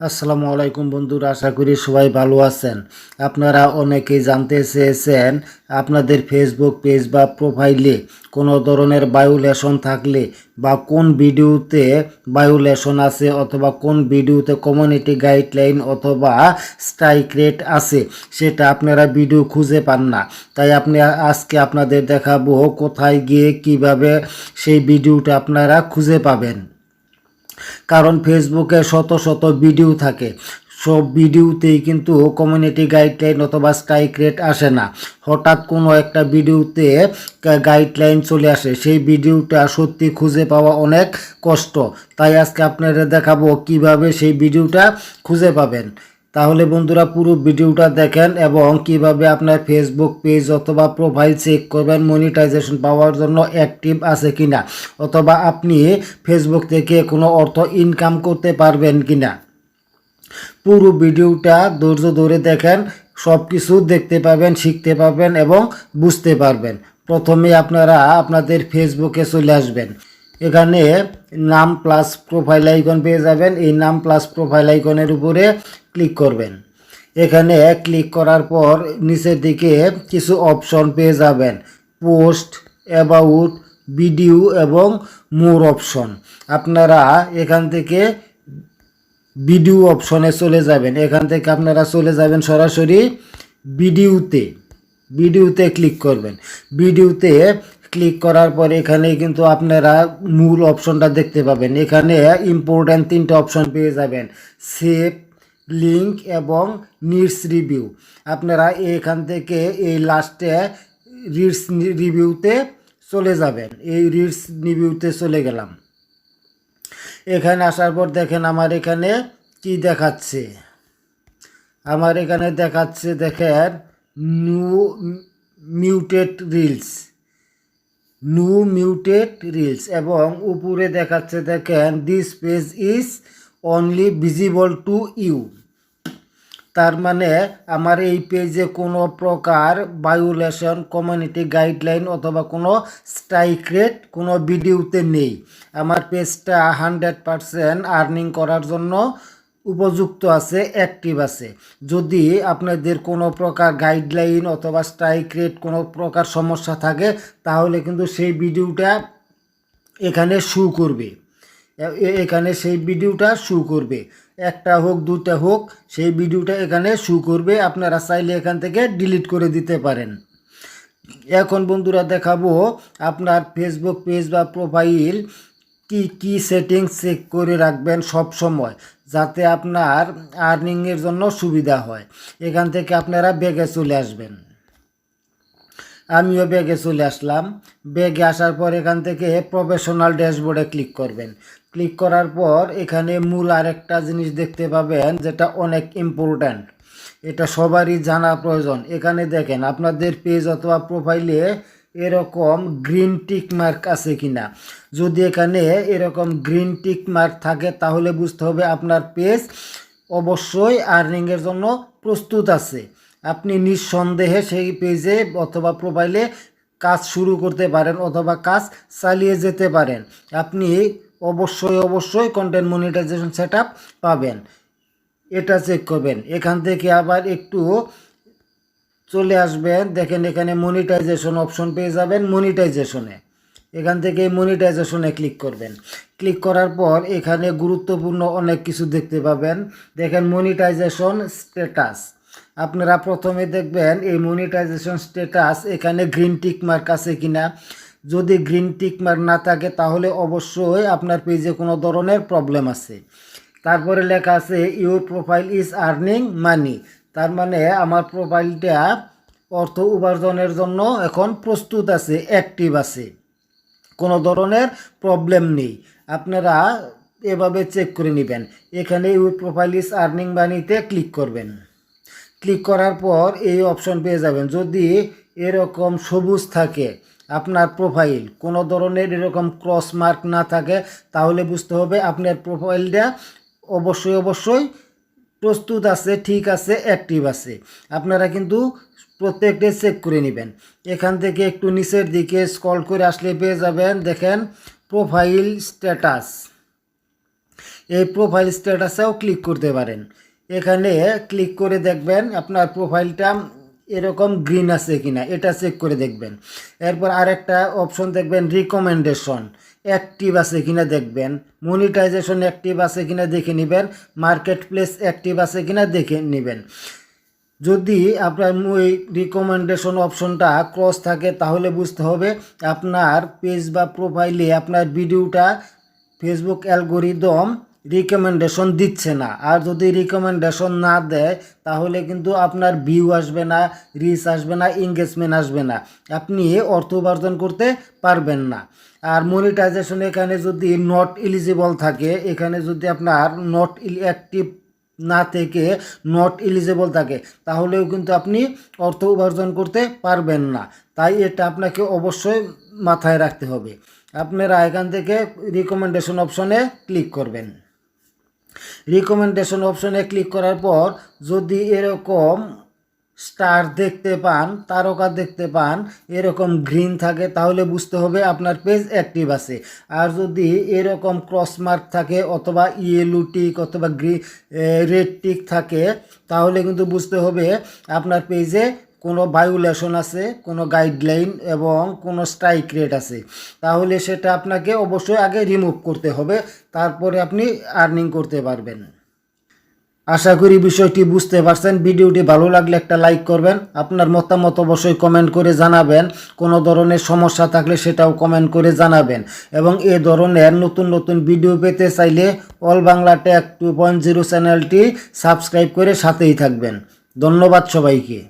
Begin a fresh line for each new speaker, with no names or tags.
আসসালামু আলাইকুম বন্ধুরা, আশা করি সবাই ভালো আছেন। আপনারা অনেকেই জানতে চেয়েছেন, আপনাদের ফেসবুক পেজ বা প্রোফাইলে কোনো ধরনের বায়োলেশন থাকলে বা কোন ভিডিওতে বায়োলেশন আছে অথবা কোন ভিডিওতে কমিউনিটি গাইডলাইন অথবা স্ট্রাইক রেট আছে, সেটা আপনারা ভিডিও খুঁজে পান না। তাই আপনি আজকে আপনাদের দেখাবো কোথায় গিয়ে কীভাবে সেই ভিডিওটা আপনারা খুঁজে পাবেন। কারণ ফেসবুকে শত শত ভিডিও থাকে। সব ভিডিওতেই কিন্তু কমিউনিটি গাইডলাইন অথবা স্ট্রাইক রেট আসে না। হঠাৎ কোনো একটা ভিডিওতে গাইডলাইন চলে আসে। সেই ভিডিওটা সত্যি খুঁজে পাওয়া অনেক কষ্ট। তাই আজকে আপনারা দেখাবো কীভাবে সেই ভিডিওটা খুঁজে পাবেন। তাহলে বন্ধুরা পুরো ভিডিওটা দেখেন এবং কীভাবে আপনার ফেসবুক পেজ অথবা প্রোফাইল চেক করবেন মনিটাইজেশন পাওয়ার জন্য অ্যাক্টিভ আছে কিনা, অথবা আপনি ফেসবুক থেকে কোনো অর্থ ইনকাম করতে পারবেন কিনা। পুরো ভিডিওটা ধৈর্য ধরে দেখেন সব কিছু দেখতে পাবেন, শিখতে পাবেন এবং বুঝতে পারবেন। প্রথমে আপনারা আপনাদের ফেসবুকে চলে আসবেন। এখানে নাম প্লাস প্রোফাইল আইকন পেয়ে যাবেন। এই নাম প্লাস প্রোফাইল আইকনের উপরে ক্লিক করবেন। এখানে ক্লিক করার পর নিচের দিকে কিছু অপশন পেয়ে যাবেন। পোস্ট অ্যাবাউট ভিডিও এবং মোর অপশন আপনারা এখান থেকে ভিডিও অপশনে চলে যাবেন। এখান থেকে আপনারা চলে যাবেন সরাসরি ভিডিওতে ভিডিওতে ক্লিক করবেন। ভিডিওতে ক্লিক করার পরে এখানে কিন্তু আপনারা মূল অপশনটা দেখতে পাবেন। এখানে ইম্পর্ট্যান্ট তিনটা অপশন পেয়ে যাবেন। সেভ লিঙ্ক এবং নিডস রিভিউ আপনারা এখান থেকে এই লাস্টে রিডস রিভিউতে চলে যাবেন। এই রিডস রিভিউতে চলে গেলাম। এখানে আসার পর দেখেন আমার এখানে কি দেখাচ্ছে। আমার এখানে দেখাচ্ছে দেখেন new muted reels new muted reels এবং উপরে দেখাচ্ছে দেখেন this page is only visible to you তার মানে আমার এই পেজে কোনো প্রকার বায়োলেশন কমিউনিটি গাইডলাইন অথবা কোনো স্ট্রাইক রেট কোনো ভিডিওতে নেই। আমার পেজটা হান্ড্রেড পারসেন্ট আর্নিং করার জন্য উপযুক্ত আছে অ্যাক্টিভ আছে। যদি আপনাদের কোনো প্রকার গাইডলাইন অথবা স্ট্রাইক রেট কোনো প্রকার সমস্যা থাকে, তাহলে কিন্তু সেই ভিডিওটা এখানে শু করবে। এখানে সেই ভিডিওটা শু করবে। একটা হোক, দুটা হোক, সেই ভিডিওটা এখানে শু করবে। আপনারা চাইলে এখান থেকে ডিলিট করে দিতে পারেন। এখন বন্ধুরা দেখাবো আপনার ফেসবুক পেজ বা প্রোফাইল কি কি সেটিংস চেক করে রাখবেন সব সময়, যাতে আপনার আর্নিংয়ের জন্য সুবিধা হয়। এখান থেকে আপনারা ব্যাগে চলে আসবেন। আমিও ব্যাগে চলে আসলাম। ব্যাগে আসার পর এখান থেকে প্রফেশনাল ড্যাশবোর্ডে ক্লিক করবেন। ক্লিক করার পর এখানে মূল আরেকটা জিনিস দেখতে পাবেন, যেটা অনেক ইম্পর্ট্যান্ট এটা সবারই জানা প্রয়োজন। এখানে দেখেন, আপনাদের পেজ অথবা প্রোফাইলে এরকম গ্রিন টিক মার্ক আছে কিনা। যদি এখানে এরকম গ্রিন টিক মার্ক থাকে, তাহলে বুঝতে হবে আপনার পেজ অবশ্যই আর্নিংয়ের জন্য প্রস্তুত আছে। আপনি নিঃসন্দেহে সেই পেজে অথবা প্রোফাইলে কাজ শুরু করতে পারেন অথবা কাজ চালিয়ে যেতে পারেন। আপনি অবশ্যই অবশ্যই কন্টেন্ট মনিটাইজেশন সেট পাবেন। এটা চেক করবেন। এখান থেকে আবার একটু চলে আসবেন। দেখেন এখানে মনিটাইজেশন অপশন পেয়ে যাবেন মনিটাইজেশনে এখান থেকে মনিটাইজেশনে ক্লিক করবেন। ক্লিক করার পর এখানে গুরুত্বপূর্ণ অনেক কিছু দেখতে পাবেন। দেখেন মনিটাইজেশন স্ট্যাটাস আপনারা প্রথমে দেখবেন এই মনিটাইজেশন স্ট্যাটাস এখানে গ্রিন টিক মার্ক আছে কিনা। যদি গ্রিন টিক মার্ক না থাকে, তাহলে অবশ্যই আপনার পেজে কোনো ধরনের প্রবলেম আছে। তারপরে লেখা আছে your profile is earning money তার মানে আমার প্রোফাইলটা অর্থ উপার্জনের জন্য এখন প্রস্তুত আছে অ্যাক্টিভ আছে। কোনো ধরনের প্রবলেম নেই। আপনারা এভাবে চেক করে নেবেন। এখানে ইউর প্রোফাইল ইজ আর্নিং মানিতে ক্লিক করবেন। ক্লিক করার পর এই অপশন পেয়ে যাবেন। যদি এরকম সবুজ থাকে আপনার প্রোফাইল, কোনো ধরনের এরকম ক্রস মার্ক না থাকে, তাহলে বুঝতে হবে আপনার প্রোফাইলটা অবশ্যই অবশ্যই প্রস্তুত আছে, ঠিক আছে, অ্যাক্টিভ আছে। আপনারা কিন্তু প্রত্যেকটা চেক করে নেবেন। এখান থেকে একটু নিচের দিকে স্কল করে আসলে পেয়ে যাবেন, দেখেন, প্রোফাইল স্ট্যাটাস। এই প্রোফাইল স্ট্যাটাসেও ক্লিক করতে পারেন। এখানে ক্লিক করে দেখবেন আপনার প্রোফাইলটা এরকম গ্রিন আছে কিনা, এটা চেক করে দেখবেন। এরপর আরেকটা অপশন দেখবেন রিকমেন্ডেশন অ্যাক্টিভ আছে কিনা দেখবেন। মনিটাইজেশন অ্যাক্টিভ আছে কিনা দেখে নেবেন মার্কেট প্লেস অ্যাক্টিভ আছে কিনা দেখে নেবেন। যদি আপনার ওই রিকমেন্ডেশন অপশনটা ক্রস থাকে, তাহলে বুঝতে হবে আপনার পেজ বা প্রোফাইলে আপনার ভিডিওটা ফেসবুক অ্যালগোরিদম রিকমেন্ডেশন দিচ্ছে না। আর যদি রিকমেন্ডেশন না দেয়, তাহলে কিন্তু আপনার ভিউ আসবে না রিচ আসবে না এঙ্গেজমেন্ট আসবে না। আপনি অর্থ উপার্জন করতে পারবেন না। আর মনিটাইজেশন এখানে যদি নট এলিজিবল থাকে, এখানে যদি আপনার নট অ্যাক্টিভ না থেকে নট এলিজেবল থাকে, তাহলেও কিন্তু আপনি অর্থ উপার্জন করতে পারবেন না। তাই এটা আপনাকে অবশ্যই মাথায় রাখতে হবে। আপনারা এখান থেকে রিকমেন্ডেশন অপশনে ক্লিক করবেন। রিকমেন্ডেশন অপশনে ক্লিক করার পর যদি এরকম স্টার দেখতে পান, তারকা দেখতে পান, এরকম গ্রিন থাকে, তাহলে বুঝতে হবে আপনার পেজ অ্যাক্টিভ আছে। আর যদি এরকম ক্রস মার্ক থাকে অথবা ইয়েলো টিক অথবা গ্রি রেড টিক থাকে, তাহলে কিন্তু বুঝতে হবে আপনার পেজে কোনো ভায়োলেশন আছে, কোনো গাইডলাইন এবং কোনো স্ট্রাইক রেট আছে। তাহলে সেটা আপনাকে অবশ্যই আগে রিমুভ করতে হবে, তারপরে আপনি আর্নিং করতে পারবেন। আশা করি বিষয়টি বুঝতে পারছেন। ভিডিওটি ভালো লাগলে একটা লাইক করবেন। আপনার মতামত অবশ্যই কমেন্ট করে জানাবেন। কোনো ধরনের সমস্যা থাকলে সেটাও কমেন্ট করে জানাবেন। এবং এ ধরনের নতুন নতুন ভিডিও পেতে চাইলে all Bangla tech two point zero চ্যানেলটি সাবস্ক্রাইব করে সাথেই থাকবেন। ধন্যবাদ সবাইকে।